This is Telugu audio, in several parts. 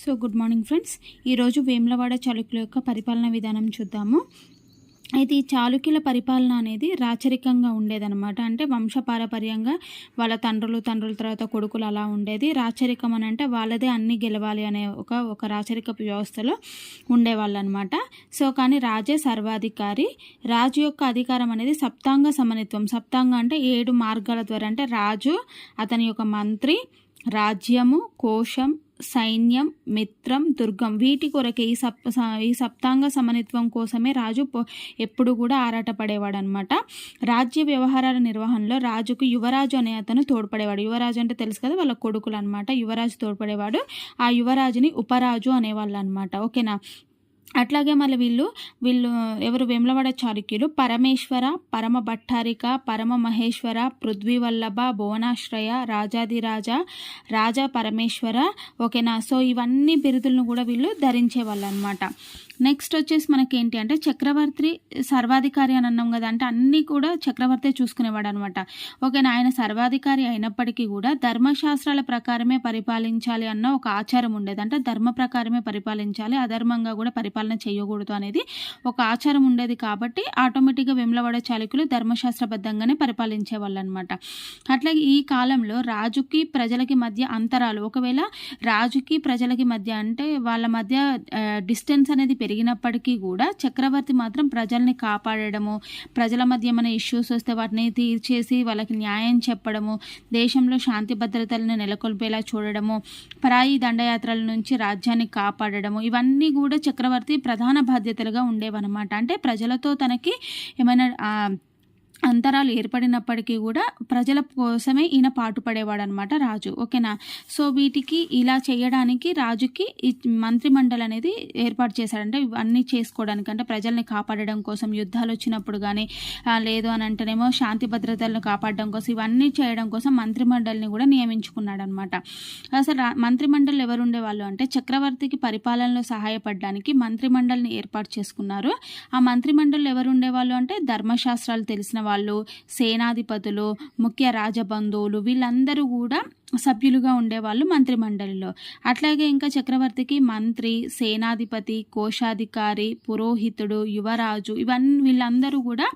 So good morning friends. ఈరోజు వేములవాడ చాళుక్యుల యొక్క పరిపాలన విధానం చూద్దాము. అయితే ఈ చాళుక్యుల పరిపాలన అనేది రాచరికంగా ఉండేదన్నమాట. అంటే వంశపారపర్యంగా వాళ్ళ తండ్రులు తండ్రుల తర్వాత కొడుకులు అలా ఉండేది. రాచరికం అని అంటే వాళ్ళదే అన్ని గెలవాలి అనే ఒక ఒక రాచరిక వ్యవస్థలో ఉండేవాళ్ళు అనమాట సో కానీ రాజే సర్వాధికారి. రాజు యొక్క అధికారం అనేది సప్తాంగ సమనిత్వం. సప్తాంగ అంటే ఏడు మార్గాల ద్వారా అంటే రాజు అతని యొక్క మంత్రి రాజ్యము కోశం సైన్యం మిత్రం దుర్గం వీటి కొరకే ఈ సప్ ఈ సప్తాంగ సమనిత్వం కోసమే రాజు ఎప్పుడు కూడా ఆరాటపడేవాడు అనమాట రాజ్య వ్యవహారాల నిర్వహణలో రాజుకు యువరాజు అనే అతను తోడ్పడేవాడు. యువరాజు అంటే తెలుసు కదా వాళ్ళ కొడుకులు అనమాట యువరాజు తోడ్పడేవాడు. ఆ యువరాజుని ఉపరాజు అనేవాళ్ళు అనమాట ఓకేనా? అట్లాగే మళ్ళీ వీళ్ళు వీళ్ళు ఎవరు వేములవాడ చారుక్యులు? పరమేశ్వర పరమ భట్టారిక పరమ మహేశ్వర పృథ్వీవల్లభ భువనాశ్రయ రాజాదిరాజ రాజా పరమేశ్వర ఓకేనా? సో ఇవన్నీ బిరుదులను కూడా వీళ్ళు ధరించేవాళ్ళు అనమాట నెక్స్ట్ వచ్చేసి మనకి ఏంటి అంటే చక్రవర్తి సర్వాధికారి అని అన్నాం కదా అంటే అన్నీ కూడా చక్రవర్తి చూసుకునేవాడు అనమాట ఓకేనా? ఆయన సర్వాధికారి అయినప్పటికీ కూడా ధర్మశాస్త్రాల ప్రకారమే పరిపాలించాలి అన్న ఒక ఆచారం ఉండేది. అంటే ధర్మ ప్రకారమే పరిపాలించాలి అధర్మంగా కూడా పరిపాలన చేయకూడదు అనేది ఒక ఆచారం ఉండేది కాబట్టి ఆటోమేటిక్గా వెమ్లవాడ చాలకులు ధర్మశాస్త్రబద్ధంగానే పరిపాలించే వాళ్ళు అనమాట అట్లాగే ఈ కాలంలో రాజుకి ప్రజలకి మధ్య అంతరాలు ఒకవేళ రాజుకి ప్రజలకి మధ్య అంటే వాళ్ళ మధ్య డిస్టెన్స్ అనేది పెరిగినప్పటికీ కూడా చక్రవర్తి మాత్రం ప్రజల్ని కాపాడడము ప్రజల మధ్య ఏమైనా ఇష్యూస్ వస్తే వాటిని తీర్చేసి వాళ్ళకి న్యాయం చెప్పడము దేశంలో శాంతి భద్రతలను నెలకొల్పేలా చూడడము పరాయి దండయాత్రల నుంచి రాజ్యాన్ని కాపాడడము ఇవన్నీ కూడా చక్రవర్తి ప్రధాన బాధ్యతలుగా ఉండేవన్నమాట. అంటే ప్రజలతో తనకి ఏమైనా అంతరాలు ఏర్పడినప్పటికీ కూడా ప్రజల కోసమే ఈయన పాటుపడేవాడు అనమాట రాజు. ఓకేనా? సో వీటికి ఇలా చేయడానికి రాజుకి ఈ మంత్రిమండలి అనేది ఏర్పాటు చేశాడంటే. ఇవన్నీ చేసుకోవడానికి అంటే ప్రజల్ని కాపాడడం కోసం యుద్ధాలు వచ్చినప్పుడు కానీ లేదు అని అంటేనేమో శాంతి భద్రతలను కాపాడడం కోసం ఇవన్నీ చేయడం కోసం మంత్రిమండలిని కూడా నియమించుకున్నాడు అనమాట అసలు మంత్రిమండలి ఎవరు ఉండేవాళ్ళు అంటే చక్రవర్తికి పరిపాలనలో సహాయపడడానికి మంత్రిమండలిని ఏర్పాటు చేసుకున్నారు. ఆ మంత్రిమండలి ఎవరు ఉండేవాళ్ళు అంటే ధర్మశాస్త్రాలు తెలిసిన వాళ్ళు సేనాధిపతులు ముఖ్య రాజబంధువులు వీళ్ళందరూ కూడా సభ్యులుగా ఉండేవాళ్ళు మంత్రిమండలిలో. అట్లాగే ఇంకా చక్రవర్తికి మంత్రి సేనాధిపతి కోశాధికారి పురోహితుడు యువరాజు ఇవన్నీ వీళ్ళందరూ కూడా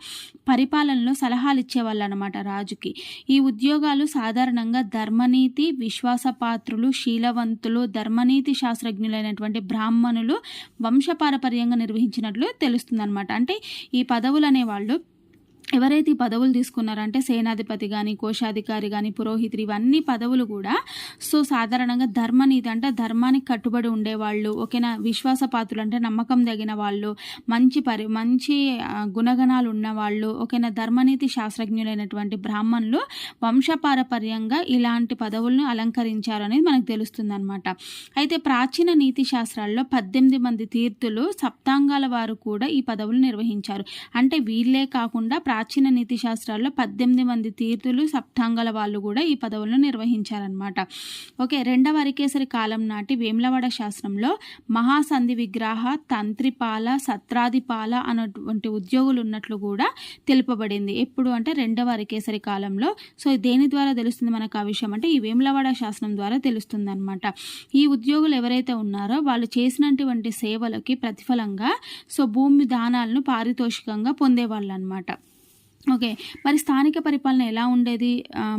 పరిపాలనలో సలహాలు ఇచ్చేవాళ్ళు అనమాట రాజుకి. ఈ ఉద్యోగాలు సాధారణంగా ధర్మనీతి విశ్వాసపాత్రులు శీలవంతులు ధర్మనీతి శాస్త్రజ్ఞులైనటువంటి బ్రాహ్మణులు వంశపారపర్యంగా నిర్వహించినట్లు తెలుస్తుందన్నమాట అంటే ఈ పదవులు అనేవాళ్ళు ఎవరైతే ఈ పదవులు తీసుకున్నారంటే సేనాధిపతి కానీ కోశాధికారి కానీ పురోహితులు ఇవన్నీ పదవులు కూడా సో సాధారణంగా ధర్మనీతి అంటే ధర్మానికి కట్టుబడి ఉండేవాళ్ళు ఓకేనా? విశ్వాసపాత్రులు అంటే నమ్మకం తగిన వాళ్ళు మంచి పరి మంచి గుణగణాలు ఉన్నవాళ్ళు ఓకేనా? ధర్మనీతి శాస్త్రజ్ఞులైనటువంటి బ్రాహ్మణులు వంశపారపర్యంగా ఇలాంటి పదవులను అలంకరించారు అనేది మనకు తెలుస్తుంది అయితే ప్రాచీన నీతి శాస్త్రాల్లో పద్దెనిమిది మంది తీర్థులు సప్తాంగాల వారు కూడా ఈ పదవులు నిర్వహించారు. అంటే వీళ్ళే కాకుండా ప్రాచీన నీతి శాస్త్రాల్లో పద్దెనిమిది మంది తీర్థులు సప్తాంగల వాళ్ళు కూడా ఈ పదవులను నిర్వహించారనమాట ఓకే రెండవ అరికేసరి కాలం నాటి వేములవాడ శాస్త్రంలో మహాసంధి విగ్రహ తంత్రిపాల సత్రాదిపాల అన్నటువంటి ఉద్యోగులు ఉన్నట్లు కూడా తెలుపబడింది. ఎప్పుడు అంటే రెండవ అరికేసరి కాలంలో. సో దేని ద్వారా తెలుస్తుంది మనకు ఆ విషయం? అంటే ఈ వేములవాడ శాస్త్రం ద్వారా తెలుస్తుంది అనమాట ఈ ఉద్యోగులు ఎవరైతే ఉన్నారో వాళ్ళు చేసినటువంటి సేవలకి ప్రతిఫలంగా సో భూమి దానాలను పారితోషికంగా పొందేవాళ్ళు అనమాట ఓకే. మరి స్థానిక పరిపాలన ఎలా ఉండేది?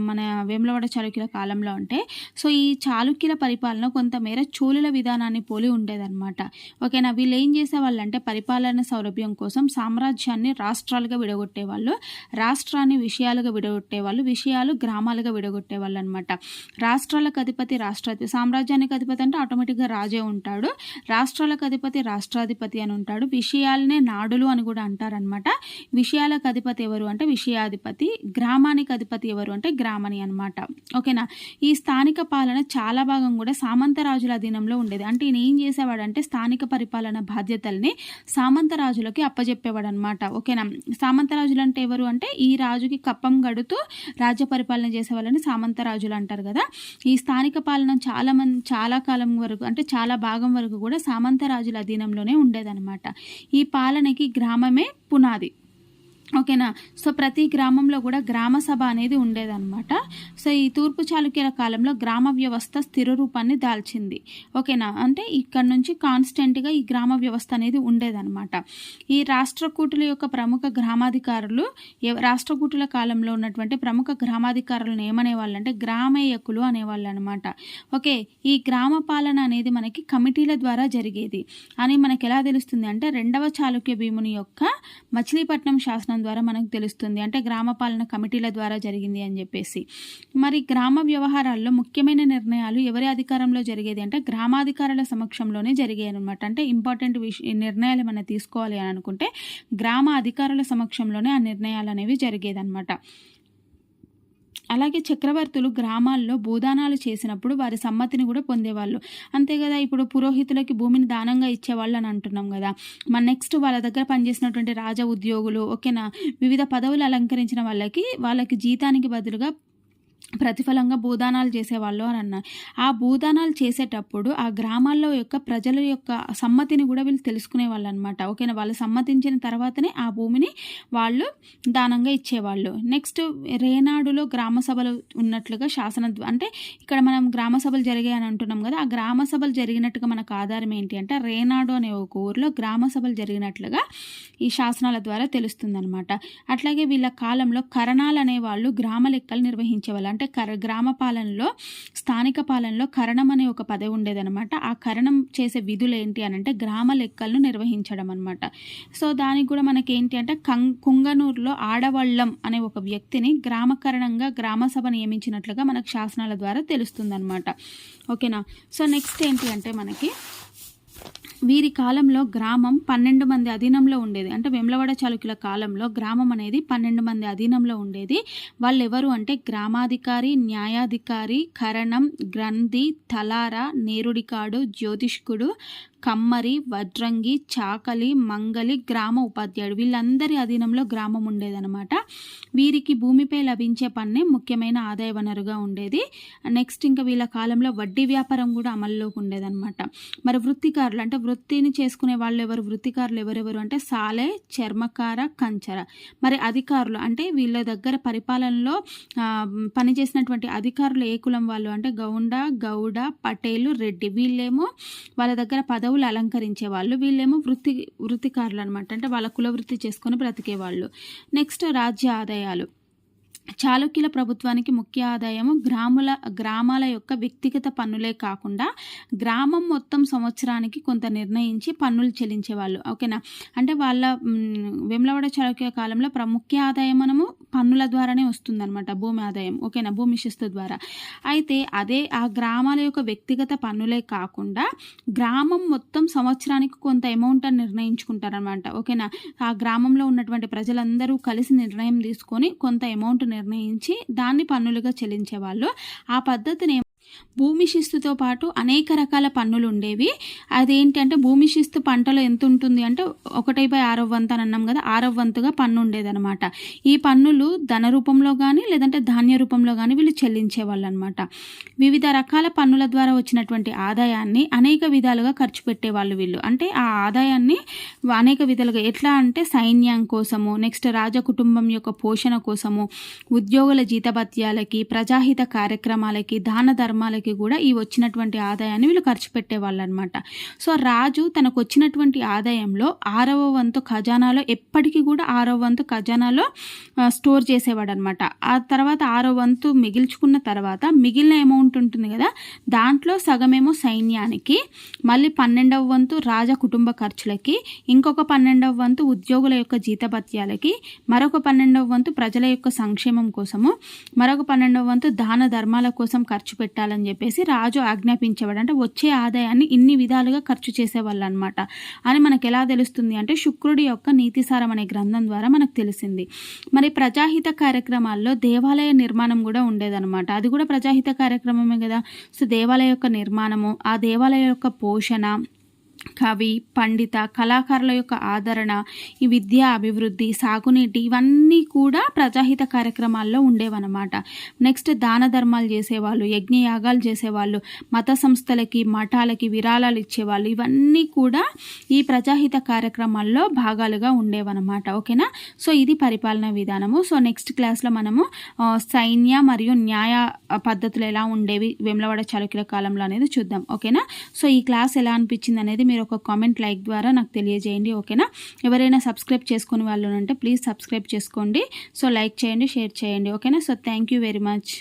మన వేములవాడ చాళుక్యుల కాలంలో అంటే సో ఈ చాళుక్యుల పరిపాలన కొంతమేర చోళుల విధానాన్ని పోలి ఉండేదన్నమాట. ఓకేనా? వీళ్ళు ఏం చేసేవాళ్ళు అంటే పరిపాలన సౌలభ్యం కోసం సామ్రాజ్యాన్ని రాష్ట్రాలుగా విడగొట్టేవాళ్ళు రాష్ట్రాన్ని విషయాలుగా విడగొట్టేవాళ్ళు విషయాలు గ్రామాలుగా విడగొట్టేవాళ్ళు అనమాట రాష్ట్రాలకు అధిపతి రాష్ట్రాధిపతి సామ్రాజ్యానికి అధిపతి అంటే ఆటోమేటిక్గా రాజే ఉంటాడు. రాష్ట్రాలకు అధిపతి రాష్ట్రాధిపతి అని ఉంటాడు. విషయాలనే నాడులు అని కూడా అంటారనమాట విషయాలకు అధిపతి ఎవరు అంటే విషయాధిపతి గ్రామానికి అధిపతి ఎవరు అంటే గ్రామని అనమాట ఓకేనా? ఈ స్థానిక పాలన చాలా భాగం కూడా సామంతరాజుల అధీనంలో ఉండేది. అంటే ఈయన ఏం చేసేవాడు అంటే స్థానిక పరిపాలన బాధ్యతల్ని సామంతరాజులకి అప్పజెప్పేవాడు అనమాట ఓకేనా? సామంతరాజులు అంటే ఎవరు అంటే ఈ రాజుకి కప్పం గడుతూ రాజ్య పరిపాలన చేసేవాళ్ళని సామంతరాజులు అంటారు కదా. ఈ స్థానిక పాలన చాలా మంది చాలా కాలం వరకు అంటే చాలా భాగం వరకు కూడా సామంతరాజుల అధీనంలోనే ఉండేదన్నమాట. ఈ పాలనకి గ్రామమే పునాది. ఓకేనా? సో ప్రతి గ్రామంలో కూడా గ్రామ సభ అనేది ఉండేదన్నమాట. సో ఈ తూర్పు చాళుక్యుల కాలంలో గ్రామ వ్యవస్థ స్థిర రూపాన్ని దాల్చింది. ఓకేనా? అంటే ఇక్కడ నుంచి కాన్స్టెంట్గా ఈ గ్రామ వ్యవస్థ అనేది ఉండేదన్నమాట. ఈ రాష్ట్రకూటుల యొక్క ప్రముఖ గ్రామాధికారులు రాష్ట్రకూటుల కాలంలో ఉన్నటువంటి ప్రముఖ గ్రామాధికారులను ఏమనేవాళ్ళు అంటే గ్రామేయకులు అనేవాళ్ళు అనమాట ఓకే ఈ గ్రామ పాలన అనేది మనకి కమిటీల ద్వారా జరిగేది. అని మనకి ఎలా తెలుస్తుంది అంటే రెండవ చాళుక్య భీముని యొక్క మచిలీపట్నం శాసనం ద్వారా మనకు తెలుస్తుంది. అంటే గ్రామ పాలన కమిటీల ద్వారా జరిగింది అని చెప్పేసి. మరి గ్రామ వ్యవహారాల్లో ముఖ్యమైన నిర్ణయాలు ఎవరి అధికారంలో జరిగేది? అంటే గ్రామాధికారుల సమక్షంలోనే జరిగాయి అనమాట అంటే ఇంపార్టెంట్ విష నిర్ణయాలు మనం తీసుకోవాలి అని అనుకుంటే గ్రామ అధికారుల సమక్షంలోనే ఆ నిర్ణయాలు అనేవి జరిగేదన్నమాట. అలాగే చక్రవర్తులు గ్రామాల్లో భూదానాలు చేసినప్పుడు వారి సమ్మతిని కూడా పొందేవాళ్ళు. అంతే కదా ఇప్పుడు పురోహితులకి భూమిని దానంగా ఇచ్చేవాళ్ళు అని అంటున్నాం కదా. మన నెక్స్ట్ వాళ్ళ దగ్గర పనిచేసినటువంటి రాజ ఉద్యోగులు ఓకేనా? వివిధ పదవులు అలంకరించిన వాళ్ళకి వాళ్ళకి జీతానికి బదులుగా ప్రతిఫలంగా భూదానాలు చేసేవాళ్ళు అని అన్నారు. ఆ భూదానాలు చేసేటప్పుడు ఆ గ్రామాల్లో యొక్క ప్రజల యొక్క సమ్మతిని కూడా వీళ్ళు తెలుసుకునే వాళ్ళు అనమాట ఓకేనా? వాళ్ళు సమ్మతించిన తర్వాతనే ఆ భూమిని వాళ్ళు దానంగా ఇచ్చేవాళ్ళు. నెక్స్ట్ రేనాడులో గ్రామ సభలు ఉన్నట్లుగా శాసన అంటే ఇక్కడ మనం గ్రామ సభలు అని అంటున్నాం కదా ఆ గ్రామ సభలు జరిగినట్టుగా మనకు ఆధారం ఏంటి అంటే రేనాడు అనే ఒక ఊరిలో గ్రామ సభలు జరిగినట్లుగా ఈ శాసనాల ద్వారా తెలుస్తుందన్నమాట. అట్లాగే వీళ్ళ కాలంలో కరణాలు అనే వాళ్ళు గ్రామ లెక్కలు నిర్వహించేవాళ్ళు అంటే కర గ్రామ పాలనలో స్థానిక పాలనలో కరణం అనే ఒక పదవి ఉండేదనమాట ఆ కరణం చేసే విధులు ఏంటి అని అంటే గ్రామ లెక్కలను నిర్వహించడం అనమాట సో దానికి కూడా మనకి ఏంటి అంటే కం కుంగనూరులో ఆడవళ్ళం అనే ఒక వ్యక్తిని గ్రామకరణంగా గ్రామ సభ నియమించినట్లుగా మనకు శాసనాల ద్వారా తెలుస్తుందన్నమాట. ఓకేనా? సో నెక్స్ట్ ఏంటి అంటే మనకి వీరి కాలంలో గ్రామం పన్నెండు మంది అధీనంలో ఉండేది. అంటే వెమ్లవాడ చాళుక్యుల కాలంలో గ్రామం అనేది పన్నెండు మంది అధీనంలో ఉండేది. వాళ్ళు ఎవరు అంటే గ్రామాధికారి న్యాయాధికారి కరణం గ్రంథి తలార నేరుడికాడు జ్యోతిష్కుడు కమ్మరి వడ్రంగి చాకలి మంగలి గ్రామ ఉపాధ్యాయుడు. వీళ్ళందరి అధీనంలో గ్రామం ఉండేదన్నమాట. వీరికి భూమిపై లభించే పన్నే ముఖ్యమైన ఆదాయ వనరుగా ఉండేది. నెక్స్ట్ ఇంకా వీళ్ళ కాలంలో వడ్డీ వ్యాపారం కూడా అమల్లోకి ఉండేదన్నమాట. మరి వృత్తికారులు అంటే వృత్తిని చేసుకునే వాళ్ళు ఎవరు? వృత్తికారులు ఎవరెవరు? అంటే సాలె చర్మకార కంచర. మరి అధికారులు అంటే వీళ్ళ దగ్గర పరిపాలనలో పనిచేసినటువంటి అధికారులు ఏ కులం వాళ్ళు? అంటే గౌండ గౌడ పటేలు రెడ్డి. వీళ్ళేమో వాళ్ళ దగ్గర పదవులు అలంకరించే వాళ్ళు. వీళ్ళేమో వృత్తి వృత్తికారులు అనమాట అంటే వాళ్ళ కుల వృత్తి చేసుకొని బ్రతికే వాళ్ళు. నెక్స్ట్ రాజ్య ఆదాయాలు. చాళుక్యుల ప్రభుత్వానికి ముఖ్య ఆదాయము గ్రాముల గ్రామాల యొక్క వ్యక్తిగత పన్నులే కాకుండా గ్రామం మొత్తం సంవత్సరానికి కొంత నిర్ణయించి పన్నులు చెల్లించేవాళ్ళు. ఓకేనా? అంటే వాళ్ళ వెమ్లవాడ చాళుక్య కాలంలో ప్రముఖ ముఖ్య ఆదాయం మనము పన్నుల ద్వారానే వస్తుందన్నమాట భూమి ఆదాయం. ఓకేనా? భూమి శిస్తు ద్వారా. అయితే అదే ఆ గ్రామాల యొక్క వ్యక్తిగత పన్నులే కాకుండా గ్రామం మొత్తం సంవత్సరానికి కొంత అమౌంట్ అని నిర్ణయించుకుంటారనమాట ఓకేనా? ఆ గ్రామంలో ఉన్నటువంటి ప్రజలందరూ కలిసి నిర్ణయం తీసుకొని కొంత అమౌంట్ నిర్ణయించి దాన్ని పన్నులుగా చెల్లించేవాళ్ళు. ఆ పద్ధతిని భూమి శిస్తుతో పాటు అనేక రకాల పన్నులు ఉండేవి అదేంటంటే భూమి శిస్తు పంటలో ఎంత ఉంటుంది అంటే ఒకటి బై ఆరవ వంతు అని అన్నాం కదా ఆరవ వంతుగా పన్ను ఉండేదన్నమాట ఈ పన్నులు ధన రూపంలో కానీ లేదంటే ధాన్య రూపంలో కానీ వీళ్ళు చెల్లించేవాళ్ళు అనమాట వివిధ రకాల పన్నుల ద్వారా వచ్చినటువంటి ఆదాయాన్ని అనేక విధాలుగా ఖర్చు పెట్టేవాళ్ళు వీళ్ళు. అంటే ఆ ఆదాయాన్ని అనేక విధాలుగా ఎట్లా అంటే సైన్యం కోసము నెక్స్ట్ రాజ కుటుంబం యొక్క పోషణ కోసము ఉద్యోగుల జీతభత్యాలకి ప్రజాహిత కార్యక్రమాలకి దాన ధర్మాలకి కూడా ఈ వచ్చినటువంటి ఆదాయాన్ని వీళ్ళు ఖర్చు పెట్టేవాళ్ళు అనమాట సో రాజు తనకు వచ్చినటువంటి ఆదాయంలో ఆరవ వంతు ఖజానాలో ఎప్పటికీ కూడా ఆరవ వంతు ఖజానాలో స్టోర్ చేసేవాడు అనమాట ఆ తర్వాత ఆరో వంతు మిగిల్చుకున్న తర్వాత మిగిలిన అమౌంట్ ఉంటుంది కదా దాంట్లో సగమేమో సైన్యానికి మళ్ళీ పన్నెండవ వంతు రాజ కుటుంబ ఖర్చులకి ఇంకొక పన్నెండవ వంతు ఉద్యోగుల యొక్క జీతభత్యాలకి మరొక పన్నెండవ వంతు ప్రజల యొక్క సంక్షేమం కోసము మరొక పన్నెండవ వంతు దాన ధర్మాల కోసం ఖర్చు చేయాలని చెప్పేసి రాజు ఆజ్ఞాపించేవాడు. అంటే వచ్చే ఆదాయాన్ని ఇన్ని విధాలుగా ఖర్చు చేసేవాళ్ళు అనమాట అని మనకు ఎలా తెలుస్తుంది అంటే శుక్రుడి యొక్క నీతిసారం అనే గ్రంథం ద్వారా మనకు తెలిసింది. మరి ప్రజాహిత కార్యక్రమాల్లో దేవాలయ నిర్మాణం కూడా ఉండేదన్నమాట. అది కూడా ప్రజాహిత కార్యక్రమమే కదా. సో దేవాలయ యొక్క నిర్మాణము ఆ దేవాలయ యొక్క పోషణ కవి పండిత కళాకారుల యొక్క ఆదరణ ఈ విద్యా అభివృద్ధి సాగునీటి ఇవన్నీ కూడా ప్రజాహిత కార్యక్రమాల్లో ఉండేవన్నమాట. నెక్స్ట్ దాన ధర్మాలు చేసేవాళ్ళు యజ్ఞయాగాలు చేసేవాళ్ళు మత సంస్థలకి మఠాలకి విరాళాలు ఇచ్చేవాళ్ళు ఇవన్నీ కూడా ఈ ప్రజాహిత కార్యక్రమాల్లో భాగాలుగా ఉండేవన్నమాట. ఓకేనా? సో ఇది పరిపాలన విధానము. సో నెక్స్ట్ క్లాస్లో మనము సైన్య మరియు న్యాయ పద్ధతులు ఎలా ఉండేవి వేములవాడ చాళుక్యుల కాలంలో అనేది చూద్దాం. ఓకేనా? సో ఈ క్లాస్ ఎలా అనిపించింది అనేది మీరు ఒక కామెంట్ లైక్ ద్వారా నాకు తెలియజేయండి ఓకేనా? ఎవరైనా సబ్స్క్రైబ్ చేసుకునే వాళ్ళు ఉంటే ప్లీజ్ సబ్స్క్రైబ్ చేసుకోండి. సో లైక్ చేయండి షేర్ చేయండి ఓకేనా? So thank you very much.